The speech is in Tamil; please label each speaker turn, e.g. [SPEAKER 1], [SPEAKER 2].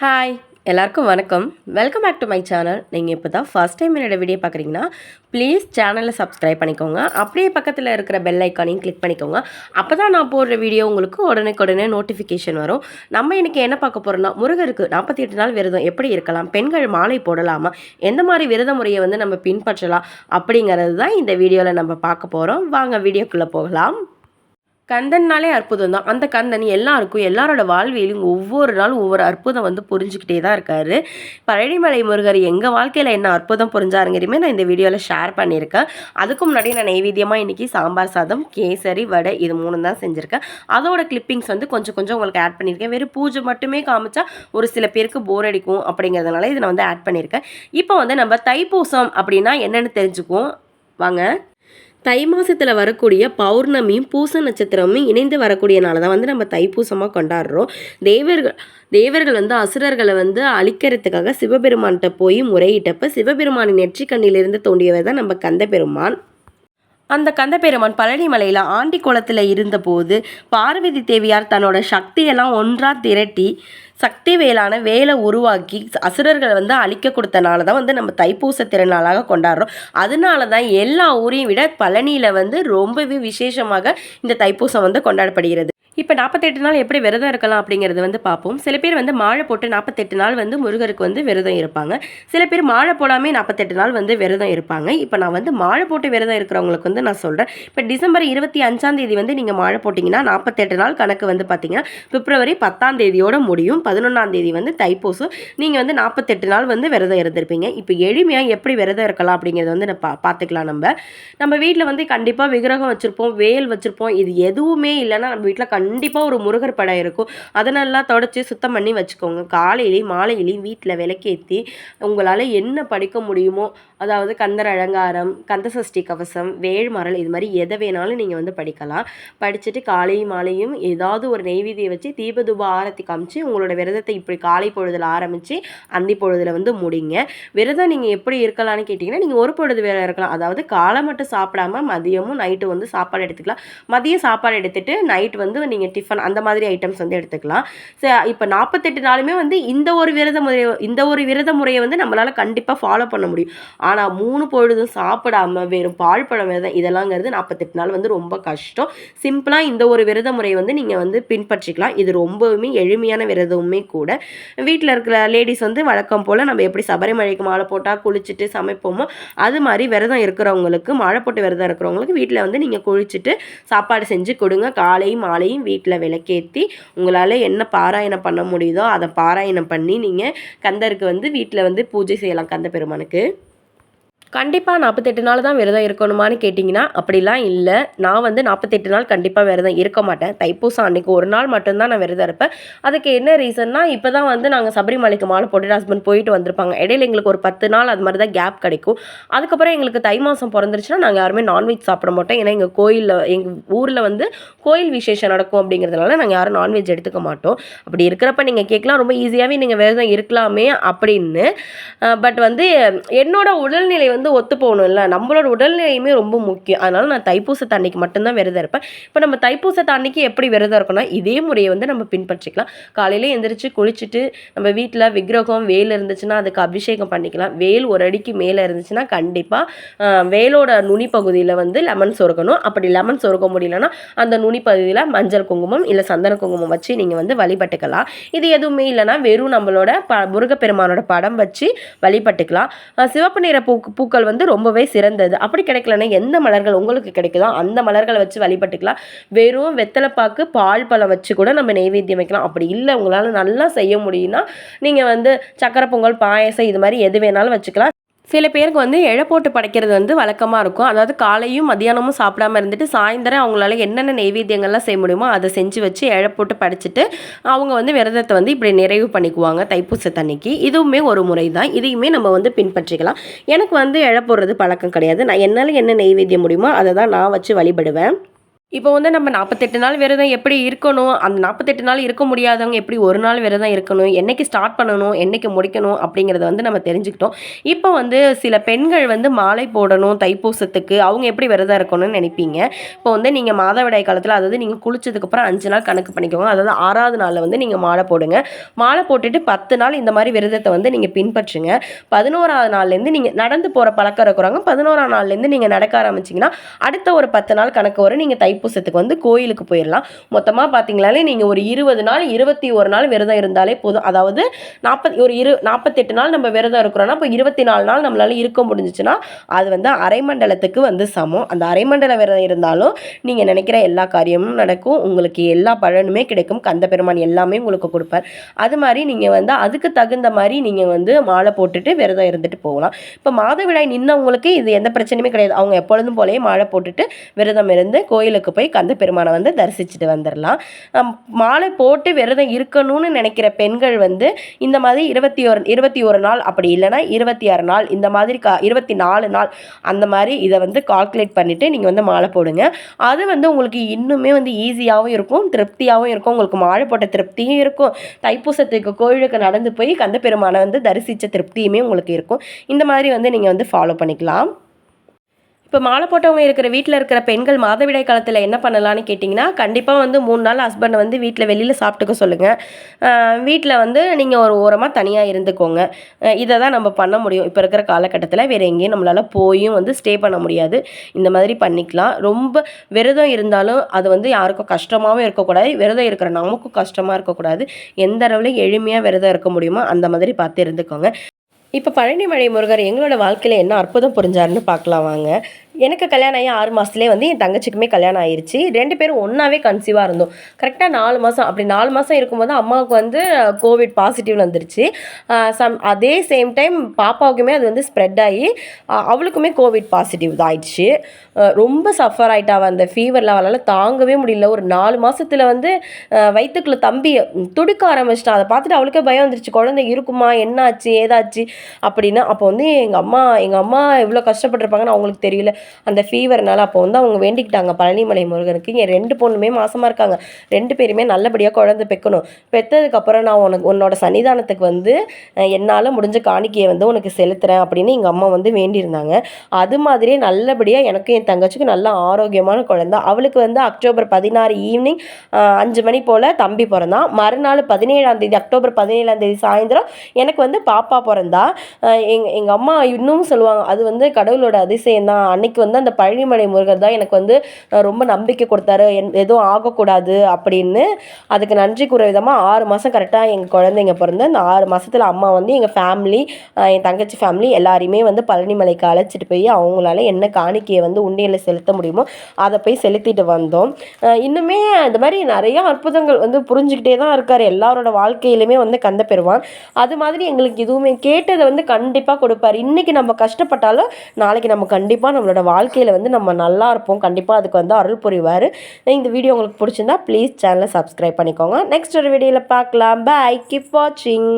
[SPEAKER 1] ஹாய் எல்லாருக்கும் வணக்கம். Welcome back to my channel நீங்கள் இப்போ தான் ஃபஸ்ட் டைம் என்னோட வீடியோ பார்க்குறீங்கன்னா ப்ளீஸ் சேனலை சப்ஸ்கிரைப் பண்ணிக்கோங்க. அப்படியே பக்கத்தில் இருக்கிற பெல் ஐக்கானையும் கிளிக் பண்ணிக்கோங்க. அப்போ தான் நான் போடுற வீடியோ உங்களுக்கு உடனே நோட்டிஃபிகேஷன் வரும். நம்ம இன்றைக்கி என்ன பார்க்க போகிறோம்னா முருகருக்கு நாற்பத்தி எட்டு நாள் விரதம் எப்படி இருக்கலாம் பெண்கள் மாலை போடலாமா எந்த மாதிரி விரத முறையை வந்து நம்ம பின்பற்றலாம் அப்படிங்கிறது தான் இந்த வீடியோவில் நம்ம பார்க்க போகிறோம் வாங்க வீடியோக்குள்ளே போகலாம். கந்தன்னாலே அற்புதம் தான் அந்த கந்தன் எல்லாருக்கும் எல்லாரோட வாழ்வியலும் ஒவ்வொரு நாளும் ஒவ்வொரு அற்புதம் வந்து புரிஞ்சுக்கிட்டே தான் இருக்காரு. பழனிமலை முருகர் எங்கள் வாழ்க்கையில் என்ன அற்புதம் புரிஞ்சாருங்கிறமே நான் இந்த வீடியோவில் ஷேர் பண்ணியிருக்கேன். அதுக்கு முன்னாடி நான் நைவேத்தியமாக இன்றைக்கி சாம்பார் சாதம் கேசரி வடை இது மூணு தான் செஞ்சுருக்கேன். அதோட கிளிப்பிங்ஸ் வந்து கொஞ்சம் கொஞ்சம் உங்களுக்கு ஆட் பண்ணியிருக்கேன். வெறும் பூஜை மட்டுமே காமிச்சா ஒரு சில பேருக்கு போர் அடிக்கும் அப்படிங்கிறதுனால இதை நான் வந்து ஆட் பண்ணியிருக்கேன். இப்போ வந்து நம்ம தைப்பூசம் அப்படின்னா என்னென்னு தெரிஞ்சுக்குவோம். வாங்க. தை மாதத்தில் வரக்கூடிய பௌர்ணமியும் பூச நட்சத்திரமும் இணைந்து வரக்கூடிய நாள் தான் வந்து நம்ம தைப்பூசமாக கொண்டாடுறோம். தேவர்கள் தேவர்கள் வந்து அசுரர்களை வந்து அழிக்கிறதுக்காக சிவபெருமான்கிட்ட போய் முறையிட்டப்ப சிவபெருமானின் நெற்றிக்கண்ணிலிருந்து தோண்டியவர் தான் நம்ம கந்த பெருமான் அந்த கந்தபெருமான் பழனிமலையில் ஆண்டி குளத்தில் இருந்தபோது பார்வதி தேவியார் தன்னோட சக்தியெல்லாம் ஒன்றாக திரட்டி சக்தி வேலான வேலை உருவாக்கி அசுரர்களை வந்து அழிக்க கொடுத்தனால தான் வந்து நம்ம தைப்பூச திருநாளாக கொண்டாடுறோம். அதனால தான் எல்லா ஊரையும் விட பழனியில் வந்து ரொம்பவே விசேஷமாக இந்த தைப்பூசம் வந்து கொண்டாடப்படுகிறது. இப்போ நாற்பத்தெட்டு நாள் எப்படி விரதம் இருக்கலாம் அப்படிங்கிறது வந்து பார்ப்போம். சில பேர் வந்து மாழை போட்டு நாற்பத்தெட்டு நாள் வந்து முருகருக்கு வந்து விரதம் இருப்பாங்க. சில பேர் மாழை போடாமே நாற்பத்தெட்டு நாள் வந்து விரதம் இருப்பாங்க. இப்போ நான் வந்து மாழை போட்டு விரதம் இருக்கிறவங்களுக்கு வந்து நான் சொல்கிறேன் இப்போ டிசம்பர் இருபத்தி அஞ்சாம் தேதி வந்து நீங்கள் மாழை போட்டிங்கன்னா நாற்பத்தெட்டு நாள் கணக்கு வந்து பார்த்தீங்கன்னா பிப்ரவரி பத்தாம் தேதியோட முடியும். பதினொன்றாம் தேதி வந்து தைப்பூசம். நீங்கள் வந்து நாற்பத்தெட்டு நாள் வந்து விரதம் இருந்திருப்பீங்க. இப்போ எளிமையாக எப்படி விரதம் இருக்கலாம் அப்படிங்கிறத வந்து பா பார்த்துக்கலாம் நம்ம. நம்ம வீட்டில் வந்து கண்டிப்பாக விக்கிரகம் வச்சுருப்போம் வேல் வச்சுருப்போம். இது எதுவுமே இல்லைன்னா நம்ம வீட்டில் கண் கண்டிப்பாக ஒரு முருகர் படம் இருக்கும். அதை நல்லா தொடச்சி சுத்தம் பண்ணி வச்சுக்கோங்க. காலையிலையும் மாலையிலையும் வீட்டில் விளக்கேற்றி உங்களால் என்ன படிக்க முடியுமோ அதாவது கந்தர் அலங்காரம் கந்த சஷ்டி கவசம் வேழ்மரல் இது மாதிரி எதை வேணாலும் நீங்கள் வந்து படிக்கலாம். படிச்சுட்டு காலையும் மாலையும் ஏதாவது ஒரு நெய்வேதியை வச்சு தீபதூப ஆரத்தி காமிச்சு உங்களோட விரதத்தை இப்படி காலை பொழுதில் ஆரம்பித்து அந்தி பொழுதில் வந்து முடிங்க. விரதம் நீங்கள் எப்படி இருக்கலாம்னு கேட்டிங்கன்னா நீங்கள் ஒரு பொழுது வேலை இருக்கலாம். அதாவது காலை மட்டும் சாப்பிடாம மதியமும் நைட்டு வந்து சாப்பாடு எடுத்துக்கலாம். மதியம் சாப்பாடு எடுத்துகிட்டு நைட் வந்து நீங்கள் டிஃபன் அந்த மாதிரி ஐட்டம்ஸ் வந்து எடுத்துக்கலாம். ஸோ இப்போ நாற்பத்தெட்டு நாளுமே வந்து இந்த ஒரு விரத முறை இந்த ஒரு விரத முறையை வந்து நம்மளால் கண்டிப்பாக ஃபாலோ பண்ண முடியும். ஆனால் மூணு பொழுதும் சாப்பிடாம வெறும் பால் பழம் விரதம் இதெல்லாங்கிறது நாற்பத்தெட்டு நாள் வந்து ரொம்ப கஷ்டம். சிம்பிளாக இந்த ஒரு விரத முறையை வந்து நீங்கள் வந்து பின்பற்றிக்கலாம். இது ரொம்பவுமே எளிமையான விரதமுமே கூட. வீட்டில் இருக்கிற லேடிஸ் வந்து வழக்கம் போல் நம்ம எப்படி சபரிமலைக்கு மாலை போட்டால் குளிச்சுட்டு சமைப்போமோ அது மாதிரி விரதம் இருக்கிறவங்களுக்கு மாலை போட்டு விரதம் இருக்கிறவங்களுக்கு வீட்டில் வந்து நீங்கள் குளிச்சுட்டு சாப்பாடு செஞ்சு கொடுங்க. காலையும் மாலையும் வீட்டில் விளக்கேற்றி உங்களால் என்ன பாராயணம் பண்ண முடியுதோ அதை பாராயணம் பண்ணி நீங்கள் கந்தருக்கு வந்து வீட்டில் வந்து பூஜை செய்யலாம் கந்த பெருமானுக்கு கண்டிப்பாக நாற்பத்தெட்டு நாள் தான் விரதம் இருக்கணுமான்னு கேட்டிங்கன்னா அப்படிலாம் இல்லை. நான் வந்து நாற்பத்தெட்டு நாள் கண்டிப்பாக விரதம் இருக்க மாட்டேன். தைப்பூசம் அன்றைக்கி ஒரு நாள் மட்டும்தான் நான் விரதம் இருப்பேன். அதுக்கு என்ன ரீசன்னா இப்போ தான் வந்து நாங்கள் சபரிமலைக்கு மாலை போட்டு ஹஸ்பண்ட் போயிட்டு வந்திருப்பாங்க. இடையில எங்களுக்கு ஒரு பத்து நாள் அது மாதிரி தான் கேப் கிடைக்கும். அதுக்கப்புறம் எங்களுக்கு தை மாதம் பிறந்துருச்சுன்னா நாங்கள் யாருமே நான்வெஜ் சாப்பிட மாட்டோம். ஏன்னா எங்கள் கோயிலில் எங்கள் ஊரில் வந்து கோயில் விசேஷம் நடக்கும் அப்படிங்கிறதுனால நாங்கள் யாரும் நான்வெஜ் எடுத்துக்க மாட்டோம். அப்படி இருக்கிறப்ப நீங்கள் கேட்கலாம் ரொம்ப ஈஸியாகவே நீங்கள் விரதம் இருக்கலாமே அப்படின்னு. பட் வந்து என்னோட உடல்நிலை வந்து ஒத்து போகணும்ல நம்மளோட உடல்நிலையுமே ரொம்ப முக்கியம். அதனால் நான் தைப்பூச அன்னைக்கு மட்டும்தான் விரதம் இருப்பேன். இப்போ நம்ம தைப்பூச அன்னைக்கு எப்படி விரதம் இருக்கணும்னா இதே முறையை வந்து நம்ம பின்பற்றிக்கலாம். காலையில் எந்திரிச்சு குளிச்சுட்டு நம்ம வீட்டில் விக்கிரகம் வேல் இருந்துச்சுன்னா அதுக்கு அபிஷேகம் பண்ணிக்கலாம். வேல் ஒரு அடிக்கு மேலே இருந்துச்சுன்னா கண்டிப்பாக வேலோட நுனி பகுதியில் வந்து லெமன் சொருகணும். அப்படி லெமன் சொருக முடியலன்னா அந்த நுனி பகுதியில் மஞ்சள் குங்குமம் இல்லை சந்தன குங்குமம் வச்சு நீங்கள் வந்து வழிபட்டுக்கலாம். இது எதுவுமே இல்லைன்னா வெறும் நம்மளோட ப முருகப்பெருமானோட படம் வச்சு வழிபட்டுக்கலாம். சிவப்பு நிற பூ பூக்கள் வந்து ரொம்பவே சிறந்தது. அப்படி கிடைக்கலன்னா எந்த மலர்கள் உங்களுக்கு கிடைக்குதோ அந்த மலர்களை வச்சு வழிபட்டுக்கலாம். வெறும் வெத்தலைப்பாக்கு பால் பழம் வச்சு கூட நம்ம நெய்வேத்தியம் வைக்கலாம். அப்படி இல்லை உங்களால் நல்லா செய்ய முடியும்னா நீங்கள் வந்து சக்கரை பொங்கல் பாயசம் இது மாதிரி எது வேணாலும் வச்சுக்கலாம். சில பேருக்கு வந்து இழை போட்டு படைக்கிறது வந்து வழக்கமாக இருக்கும். அதாவது காலையும் மதியானமும் சாப்பிடாம இருந்துட்டு சாயந்தரம் அவங்களால என்னென்ன நெய்வேத்தியங்கள்லாம் செய்ய முடியுமோ அதை செஞ்சு வச்சு இழை போட்டு படைச்சிட்டு அவங்க வந்து விரதத்தை வந்து இப்படி நிறைவு பண்ணிக்குவாங்க தைப்பூச தண்ணிக்கு இதுவுமே ஒரு முறை தான் இதையுமே நம்ம வந்து பின்பற்றிக்கலாம். எனக்கு வந்து இழை போடுறது பழக்கம் கிடையாது. நான் என்னால் என்ன நெய்வேத்தியம் முடியுமோ அதை தான் நான் வச்சு வழிபடுவேன். இப்போ வந்து நம்ம நாற்பத்தெட்டு நாள் விரதம் எப்படி இருக்கணும்? அந்த நாற்பத்தெட்டு நாள் இருக்க முடியாதவங்க எப்படி ஒரு நாள் விரதம் இருக்கணும்? என்னைக்கு ஸ்டார்ட் பண்ணணும்? என்னைக்கு முடிக்கணும்? அப்படிங்கிறத வந்து நம்ம தெரிஞ்சுக்கிட்டோம். இப்போ வந்து சில பெண்கள் வந்து மாலை போடணும் தைப்பூசத்துக்கு. அவங்க எப்படி விரதம் இருக்கணும்னு நினைப்பீங்க? இப்போ வந்து நீங்கள் மாதவிடாய் காலத்தில் அதாவது நீங்கள் குளிச்சதுக்கப்புறம் அஞ்சு நாள் கணக்கு பண்ணிக்கோங்க. அதாவது ஆறாவது நாளில் வந்து நீங்கள் மாலை போடுங்க. மாலை போட்டுட்டு பத்து நாள் இந்த மாதிரி விரதத்தை வந்து நீங்கள் பின்பற்றுங்க. பதினோராவது நாள்லேருந்து நீங்கள் நடந்து போகிற பழக்கம் இருக்கிறவங்க பதினோராம் நாள்லேருந்து நீங்கள் நடக்க ஆரம்பிச்சிங்கன்னா அடுத்த ஒரு பத்து நாள் கணக்கு வரும் நீங்கள் தை தைப்பூசத்துக்கு வந்து கோயிலுக்கு போயிடலாம் மொத்தமாக பார்த்தீங்களாலே நீங்கள் ஒரு இருபது நாள் இருபத்தி ஒரு நாள் விரதம் இருந்தாலே போதும். அதாவது நாற்பத்தி ஒரு இரு நாற்பத்தெட்டு நாள் நம்ம விரதம் இருக்கிறோன்னா இப்போ இருபத்தி நாலு நாள் நம்மளால் இருக்க முடிஞ்சிச்சுன்னா அது வந்து அரைமண்டலத்துக்கு வந்து சமம். அந்த அரைமண்டல விரதம் இருந்தாலும் நீங்கள் நினைக்கிற எல்லா காரியமும் நடக்கும். உங்களுக்கு எல்லா பலனுமே கிடைக்கும். கந்த பெருமான் எல்லாமே உங்களுக்கு கொடுப்பார். அது மாதிரி நீங்கள் வந்து அதுக்கு தகுந்த மாதிரி நீங்கள் வந்து மாலை போட்டுட்டு விரதம் இருந்துட்டு போகலாம். இப்போ மாதவிடாய் நின்னவங்களுக்கு இது எந்த பிரச்சனையுமே கிடையாது. அவங்க எப்பொழுதும் போலேயே மாலை போட்டுட்டு விரதம் இருந்து கோயிலுக்கு கோயிலுக்கு போய் கந்த பெருமானை வந்து தரிசிச்சுட்டு வந்துடலாம் மாலை போட்டு விரதம் இருக்கணும்னு நினைக்கிற பெண்கள் வந்து இந்த மாதிரி இருபத்தி ஒரு இருபத்தி ஒரு நாள் அப்படி இல்லைன்னா இருபத்தி ஆறு நாள் இந்த மாதிரி கா இருபத்தி நாலு நாள் அந்த மாதிரி இதை வந்து கால்குலேட் பண்ணிவிட்டு நீங்கள் வந்து மாலை போடுங்க. அது வந்து உங்களுக்கு இன்னுமே வந்து ஈஸியாகவும் இருக்கும் திருப்தியாகவும் இருக்கும். உங்களுக்கு மாலை போட்ட திருப்தியும் இருக்கும். தைப்பூசத்துக்கு கோயிலுக்கு நடந்து போய் கந்த பெருமானை வந்து தரிசித்த திருப்தியுமே உங்களுக்கு இருக்கும். இந்த மாதிரி வந்து நீங்கள் வந்து ஃபாலோ பண்ணிக்கலாம். இப்போ மாலை போட்டவங்க இருக்கிற வீட்டில் இருக்கிற பெண்கள் மாதவிடாய் காலத்தில் என்ன பண்ணலான்னு கேட்டிங்கன்னா கண்டிப்பாக வந்து மூணு நாள் ஹஸ்பண்டை வந்து வீட்டில் வெளியில் சாப்பிட்டுக்க சொல்லுங்கள் வீட்டில் வந்து நீங்கள் ஒரு ஓரமாக தனியாக இருந்துக்கோங்க. இதை தான் நம்ம பண்ண முடியும். இப்போ இருக்கிற காலகட்டத்தில் வேறு எங்கேயும் நம்மளால் போயும் வந்து ஸ்டே பண்ண முடியாது. இந்த மாதிரி பண்ணிக்கலாம். ரொம்ப விரதம் இருந்தாலும் அது வந்து யாருக்கும் கஷ்டமாகவும் இருக்கக்கூடாது. விரதம் இருக்கிற நமக்கும் கஷ்டமாக இருக்கக்கூடாது. எந்த அளவுலையும் எளிமையாக விரதம் இருக்க முடியுமோ அந்த மாதிரி பார்த்து இருந்துக்கோங்க. இப்போ பழனிமலை முருகர் எங்களோட வாழ்க்கையில் என்ன அற்புதம் புரிஞ்சாருன்னு பார்க்கலாம் வாங்க. எனக்கு கல்யாணம் ஆகி ஆறு மாதத்துலேயே வந்து என் தங்கச்சிக்குமே கல்யாணம் ஆயிடுச்சு ரெண்டு பேரும் ஒன்றாவே கன்சீவாக இருந்தோம். கரெக்டாக நாலு மாதம் அப்படி நாலு மாதம் இருக்கும்போது அம்மாவுக்கு வந்து கோவிட் பாசிட்டிவ் வந்துருச்சு. சம் அதே சேம் டைம் பாப்பாவுக்குமே அது வந்து ஸ்ப்ரெட் ஆகி அவளுக்குமே கோவிட் பாசிட்டிவ் தான் ஆயிடுச்சு ரொம்ப சஃபர் ஆகிட்டா அந்த ஃபீவரில் அவளால் தாங்கவே முடியல. ஒரு நாலு மாதத்தில் வந்து வயிற்றுக்குள்ள தம்பியை துடுக்க ஆரம்பிச்சிட்டான் அதை பார்த்துட்டு அவளுக்கே பயம் வந்துருச்சு. குழந்தை இருக்குமா என்னாச்சு ஏதாச்சு அப்படின்னு. அப்போ வந்து எங்கள் அம்மா எங்கள் அம்மா எவ்வளோ கஷ்டப்பட்டுருப்பாங்கன்னு அவங்களுக்கு தெரியல. அந்த ஃபீவர்னால அப்போ வந்து அவங்க வேண்டிக்கிட்டாங்க. பழனிமலை முருகனுக்கு. என் ரெண்டு பொண்ணுமே மாசமாக இருக்காங்க. ரெண்டு பேருமே நல்லபடியாக குழந்தை பெக்கணும். பெற்றதுக்கப்புறம் நான் உனக்கு உன்னோட சன்னிதானத்துக்கு வந்து என்னால் முடிஞ்ச காணிக்கையை வந்து உனக்கு செலுத்துகிறேன் அப்படின்னு எங்கள் அம்மா வந்து வேண்டியிருந்தாங்க. அது மாதிரியே நல்லபடியாக எனக்கும் என் தங்கச்சிக்கும் நல்ல ஆரோக்கியமான குழந்தை. அவளுக்கு வந்து அக்டோபர் பதினாறு ஈவினிங் அஞ்சு மணி போல் தம்பி பிறந்தான். மறுநாள் பதினேழாம் தேதி அக்டோபர் பதினேழாம் தேதி சாயந்தரம் எனக்கு வந்து பாப்பா பிறந்தா. எங் எங்கள் அம்மா இன்னும் சொல்லுவாங்க அது வந்து கடவுளோட அதிசயம் தான் அன்னைக்கு அன்னைக்கு வந்து அந்த பழனிமலை முருகர் தான் எனக்கு வந்து ரொம்ப நம்பிக்கை கொடுத்தாரு. என் எதுவும் ஆகக்கூடாது அப்படின்னு. அதுக்கு நன்றி கூற விதமாக ஆறு மாதம் கரெக்டாக எங்கள் குழந்தைங்க பிறந்து அந்த ஆறு மாதத்தில் அம்மா வந்து எங்கள் ஃபேமிலி என் தங்கச்சி ஃபேமிலி எல்லாரையுமே வந்து பழனிமலைக்கு அழைச்சிட்டு போய் அவங்களால என்ன காணிக்கையை வந்து உண்டியலில் செலுத்த முடியுமோ அதை போய் செலுத்திட்டு வந்தோம். இன்னுமே இந்த மாதிரி நிறையா அற்புதங்கள் வந்து புரிஞ்சுக்கிட்டே தான் இருக்கார். எல்லாரோட வாழ்க்கையிலுமே வந்து கந்த பெறுவான் அது மாதிரி எங்களுக்கு எதுவுமே கேட்டதை வந்து கண்டிப்பாக கொடுப்பார். இன்றைக்கி நம்ம கஷ்டப்பட்டாலும் நாளைக்கு நம்ம கண்டிப்பாக நம்மளோட வாழ்க்கையில் வந்து நம்ம நல்லா இருப்போம். கண்டிப்பாக அதுக்கு வந்து அருள் புரிவார். இந்த வீடியோ உங்களுக்கு பிடிச்சிருந்தா ப்ளீஸ் சேனலை சப்ஸ்கிரைப் பண்ணிக்கோங்க. நெக்ஸ்ட் ஒரு வீடியோவில் பார்க்கலாம். பாய் கீப் வாட்சிங்